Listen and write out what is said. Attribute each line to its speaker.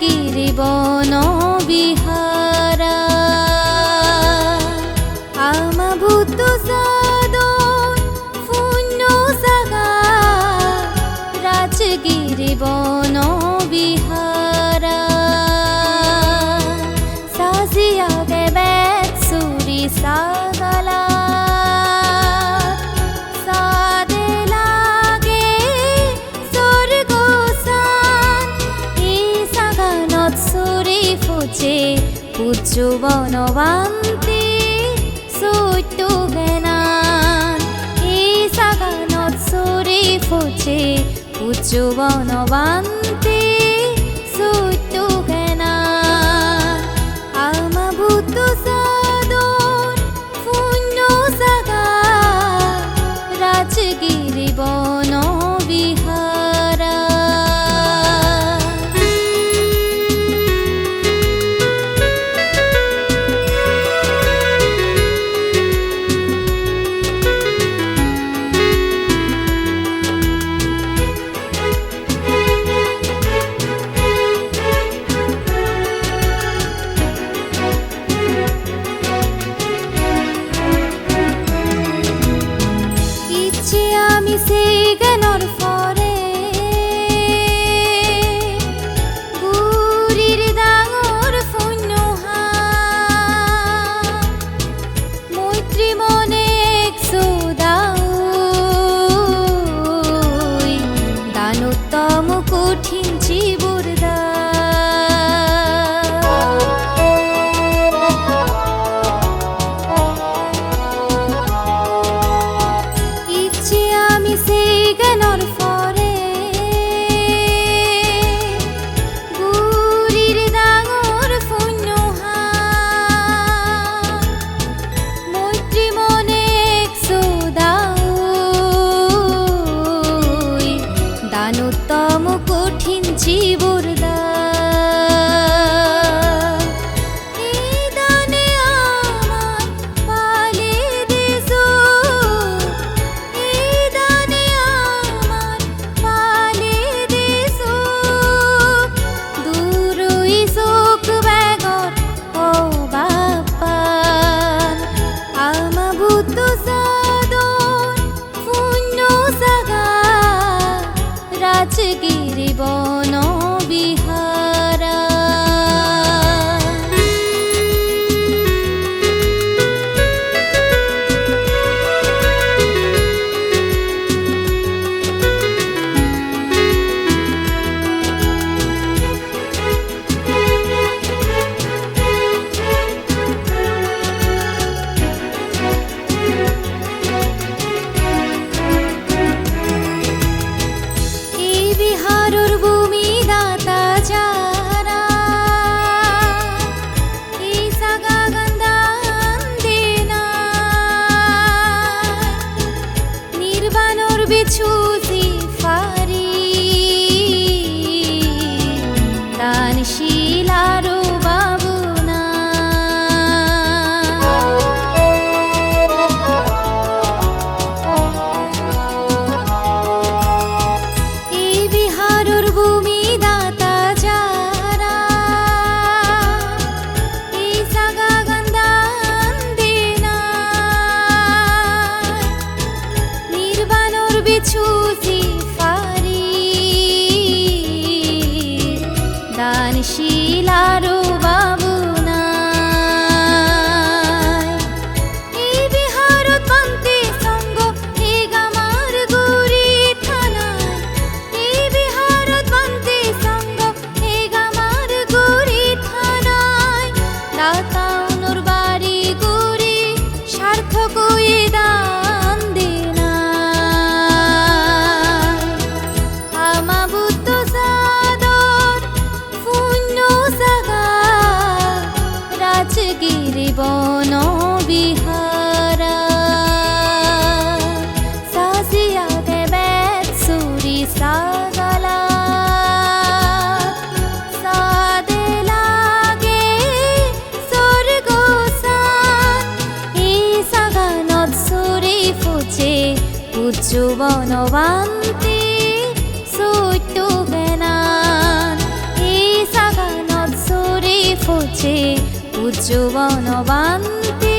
Speaker 1: গিরিবন চে পুজ্য বনবান্তি সৈত্য বেনান। এই সাগানত সরে ফুচে পুজ্য বনবান্তি সৈত্য বেনান। রাজগিরি বন বিহারুর ভূমি দাতা যারা নির্বাণর বিছুর 故意的。ভবান্তি সুটু বেনান ই সাগানত সুরি ফুচে উজ্জুবন বান্তি